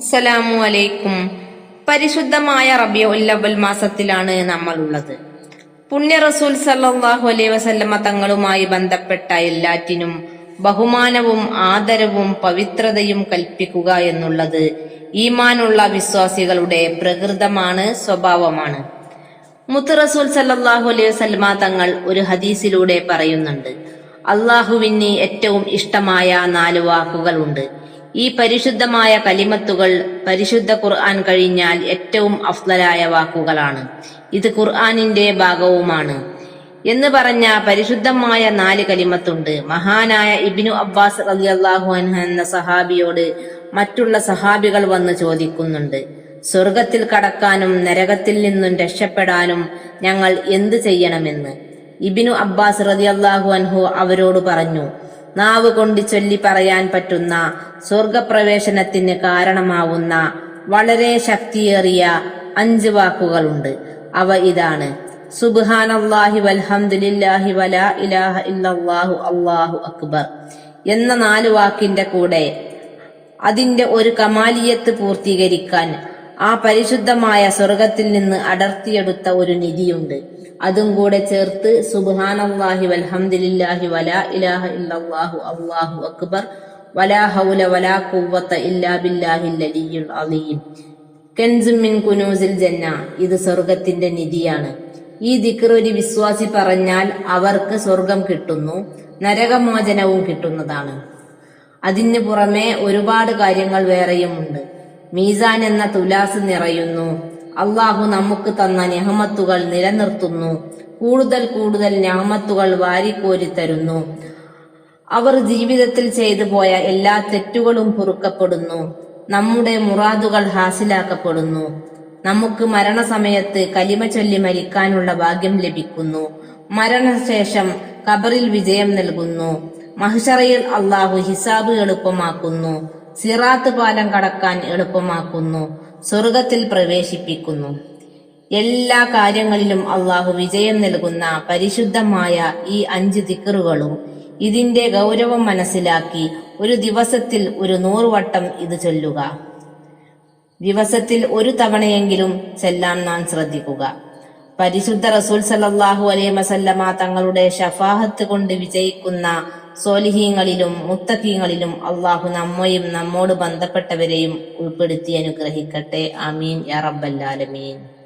അസ്സലാമു അലൈക്കും പരിശുദ്ധമായ റബിയുൽ അവൽ മാസത്തിലാണ് നമ്മളുള്ളത്. പുണ്യ റസൂൽ സല്ലാഹു അലൈ വസല്ലമ തങ്ങളുമായി ബന്ധപ്പെട്ട എല്ലാറ്റിനും ബഹുമാനവും ആദരവും പവിത്രതയും കൽപ്പിക്കുക എന്നുള്ളത് ഈമാനുള്ള വിശ്വാസികളുടെ പ്രകൃതമാണ് സ്വഭാവമാണ്. മുത്ത് റസൂൽ സല്ലല്ലാഹു അലൈഹി വസല്ലമ തങ്ങൾ ഒരു ഹദീസിലൂടെ പറയുന്നുണ്ട്. അള്ളാഹുവിന് ഏറ്റവും ഇഷ്ടമായ നാല് വാക്കുകളുണ്ട്. ഈ പരിശുദ്ധമായ കലിമത്തുകൾ പരിശുദ്ധ ഖുർആൻ കഴിഞ്ഞാൽ ഏറ്റവും അഫ്ലലായ വാക്കുകളാണ്. ഇത് ഖുർആനിന്റെ ഭാഗവുമാണ്. എന്ന് പറഞ്ഞ പരിശുദ്ധമായ നാല് കലിമത്തുണ്ട്. മഹാനായ ഇബിനു അബ്ബാസ് അലി അള്ളാഹു എന്ന സഹാബിയോട് മറ്റുള്ള സഹാബികൾ വന്ന് ചോദിക്കുന്നുണ്ട്. സ്വർഗത്തിൽ കടക്കാനും നരകത്തിൽ നിന്നും രക്ഷപ്പെടാനും ഞങ്ങൾ എന്ത് ചെയ്യണമെന്ന്? ഇബിനു അബ്ബാസ് റതി അള്ളാഹു അൻഹു അവരോട് പറഞ്ഞു നാവ് കൊണ്ട് ചൊല്ലി പറയാൻ പറ്റുന്ന സ്വർഗപ്രവേശനത്തിന് കാരണമാവുന്ന വളരെ ശക്തിയേറിയ അഞ്ച് വാക്കുകളുണ്ട്. അവ ഇതാണ്. സുബ്ഹാനല്ലാഹി വൽഹംദുലില്ലാഹി വലാ ഇലാഹ ഇല്ലല്ലാഹു അല്ലാഹു അക്ബർ എന്ന നാല് വാക്കിന്റെ കൂടെ അതിന്റെ ഒരു കമാലിയത്ത് പൂർത്തീകരിക്കാൻ ആ പരിശുദ്ധമായ സ്വർഗത്തിൽ നിന്ന് അടർത്തിയെടുത്ത ഒരു നിധിയുണ്ട്. അതും കൂടെ ചേർത്ത് സുബ്ഹാനല്ലാഹി വൽഹംദുലില്ലാഹി വലാ ഇലാഹ ഇല്ലല്ലാഹു അല്ലാഹു അക്ബർ. വലാ ഹൗല വലാ ഖുവ്വത ഇല്ലാ ബില്ലാഹിൽ അലിയ്യുൽ അലീം. കെൻസുമിൻ കുനൂസിൽ ജന്ന. ഇത് സ്വർഗത്തിന്റെ നിധിയാണ്. ഈ ദിക്ർ ഒരു വിശ്വാസി പറഞ്ഞാൽ അവർക്ക് സ്വർഗം കിട്ടുന്നു നരകമോചനവും കിട്ടുന്നതാണ്. അതിന് പുറമെ ഒരുപാട് കാര്യങ്ങൾ വേറെയുമുണ്ട്. മീസാൻ എന്ന തുലാസ് നിറയുന്നു. അള്ളാഹു നമുക്ക് തന്ന നെഹമത്തുകൾ നിലനിർത്തുന്നു. കൂടുതൽ കൂടുതൽ നെഹമത്തുകൾ വാരിക്കോരി തരുന്നു. അവർ ജീവിതത്തിൽ ചെയ്തു പോയ എല്ലാ തെറ്റുകളും പൊറുക്കപ്പെടുന്നു. നമ്മുടെ മുറാദുകൾ ഹാസിലാക്കപ്പെടുന്നു. നമുക്ക് മരണസമയത്ത് കലിമ ചൊല്ലി മരിക്കാനുള്ള ഭാഗ്യം ലഭിക്കുന്നു. മരണശേഷം ഖബറിൽ വിജയം നൽകുന്നു. മഹ്ഷറയിൽ അള്ളാഹു ഹിസാബ് എളുപ്പമാക്കുന്നു. സിറാത്ത് പാലം കടക്കാൻ എളുപ്പമാക്കുന്നു സ്വർഗത്തിൽ പ്രവേശിപ്പിക്കുന്നു. എല്ലാ കാര്യങ്ങളിലും അള്ളാഹു വിജയം നൽകുന്ന പരിശുദ്ധമായ ഈ അഞ്ച് ദിക്കറുകളും ഇതിന്റെ ഗൗരവം മനസ്സിലാക്കി ഒരു ദിവസത്തിൽ ഒരു നൂറുവട്ടം ഇത് ചൊല്ലുക. ദിവസത്തിൽ ഒരു തവണയെങ്കിലും ചെല്ലാൻ നാം ശ്രദ്ധിക്കുക. പരിശുദ്ധ റസൂൽ സല്ലല്ലാഹു അലൈഹി വസല്ലമ തങ്ങളുടെ ഷഫാഹത്ത് കൊണ്ട് വിജയിക്കുന്ന സോലിഹീങ്ങളിലും മുത്തഖീങ്ങളിലും അള്ളാഹു നമ്മയും നമ്മോട് ബന്ധപ്പെട്ടവരെയും ഉൾപ്പെടുത്തി അനുഗ്രഹിക്കട്ടെ. അമീൻ യാ റബ്ബല്ലാലമീൻ